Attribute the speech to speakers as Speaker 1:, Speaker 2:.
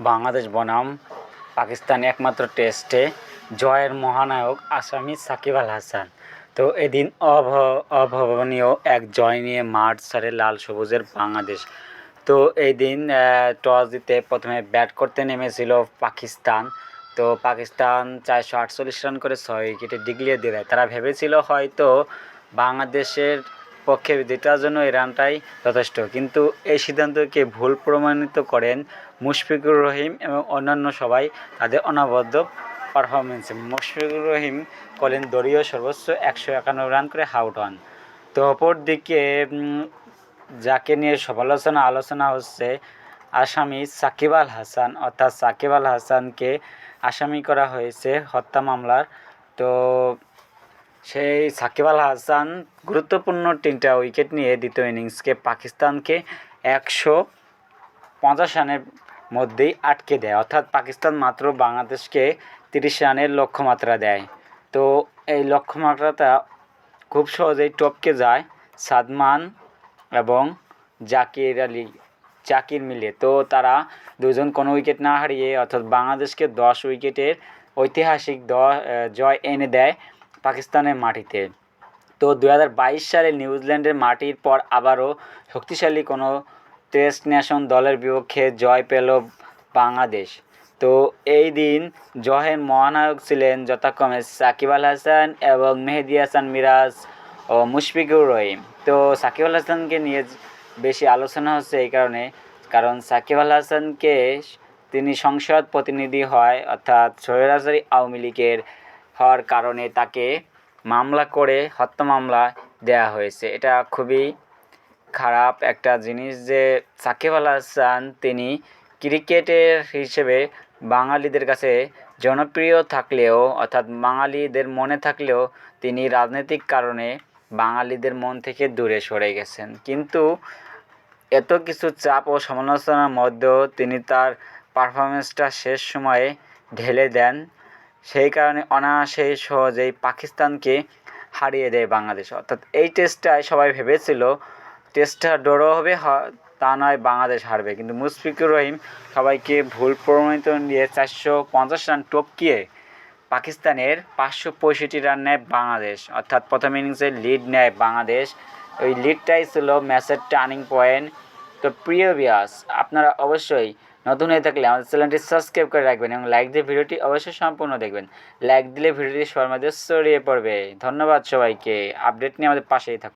Speaker 1: বাংলাদেশ বনাম, পাকিস্তান একমাত্র টেস্টে, জয়ের মহানায়ক আসামি সাকিব আল হাসান। তো এদিন অভ, অভাবনীয় এক জয় নিয়ে মাঠ ছাড়ে লাল সবুজের বাংলাদেশ। তো এই দিন টস জিতে প্রথমে ব্যাট করতে নেমেছিল পাকিস্তান। তো পাকিস্তান চারশো আটচল্লিশ রান করে ছয় উইকেটে ডিগলিয়ে দিয়ে দেয় তারা ভেবেছিল হয়তো বাংলাদেশের পক্ষে জেতার জন্য এই রানটাই যথেষ্ট। কিন্তু এই সিদ্ধান্তকে ভুল প্রমাণিত করেন মুশফিকুর রহিম এবং অন্যান্য সবাই তাদের অনবদ্য পারফরমেন্সে মুশফিকুর রহিম করলেন দলীয় সর্বোচ্চ একশো একান্ন রান করে আউট হন। তো অপরদিকে যাকে নিয়ে সমালোচনা আলোচনা হচ্ছে আসামি সাকিব আল হাসান, অর্থাৎ সাকিব আল হাসানকে আসামি করা হয়েছে হত্যা মামলার। তো সেই সাকিব আল হাসান গুরুত্বপূর্ণ তিনটা উইকেট নিয়ে দ্বিতীয় ইনিংসকে পাকিস্তানকে একশো পঞ্চাশ রানের মধ্যেই আটকে দেয়। অর্থাৎ পাকিস্তান মাত্র বাংলাদেশকে তিরিশ রানের লক্ষ্যমাত্রা দেয়। তো এই লক্ষ্যমাত্রাটা খুব সহজেই টপকে যায় সাদমান এবং জাকির আলী, জাকির মিলে। তো তারা দুজন কোনো উইকেট না হারিয়ে অর্থাৎ বাংলাদেশকে দশ উইকেটের ঐতিহাসিক দ জয় এনে দেয়। পাকিস্তানের মাটিতে। তো দু হাজার বাইশ সালে নিউজিল্যান্ডের মাটির পর আবারও শক্তিশালী কোনো টেস্ট ন্যাশন দলের বিপক্ষে জয় পেল বাংলাদেশ। তো এই দিন জয়ের মহানায়ক ছিলেন যথাক্রমে সাকিব আল হাসান এবং মেহেদি হাসান, মিরাজ ও মুশফিকুর রহিম। তো সাকিব আল হাসানকে নিয়ে বেশি আলোচনা হচ্ছে এই কারণে, কারণ সাকিব আল হাসানকে তিনি সংসদ প্রতিনিধি হয় অর্থাৎ সৈরাজারি আওয়ামী লীগের হওয়ার কারণে তাকে মামলা করে হত্যা মামলা দেয়া হয়েছে। এটা খুবই খারাপ একটা জিনিস যে সাকিব আল হাসান তিনি ক্রিকেটের হিসেবে বাঙালিদের কাছে জনপ্রিয় থাকলেও, অর্থাৎ বাঙালিদের মনে থাকলেও তিনি রাজনৈতিক কারণে বাঙালিদের মন থেকে দূরে সরে গেছেন। কিন্তু এত কিছু চাপ ও সমালোচনার মধ্যেও তিনি তার পারফরমেন্সটা শেষ সময়ে ঢেলে দেন। সেই কারণে অনায়াসেই সহজেই পাকিস্তানকে হারিয়ে দেয় বাংলাদেশ। অর্থাৎ এই টেস্টটায় সবাই ভেবেছিল টেস্টটা ড্র হবে তা নয় বাংলাদেশ হারবে। কিন্তু মুশফিকুর রহিম সবাইকে ভুল প্রমাণিত নিয়ে চারশো পঞ্চাশ রান টপকিয়ে পাকিস্তানের পাঁচশো পঁয়ষট্টি রান নেয় বাংলাদেশ। অর্থাৎ প্রথম ইনিংসে লিড নেয় বাংলাদেশ। ওই লিডটাই ছিল ম্যাচের টার্নিং পয়েন্ট তো প্রিয় বিয়াস আপনারা অবশ্যই নতুন হয়ে থাকলে আমাদের চ্যানেলটি সাবস্ক্রাইব করে রাখবেন এবং লাইক দিয়ে ভিডিওটি অবশ্যই সম্পূর্ণ দেখবেন। লাইক দিলে ভিডিওটি সবার মধ্যে ছড়িয়ে পড়বে। ধন্যবাদ সবাইকে। আপডেট নিয়ে আমাদের পাশেই থাকুন।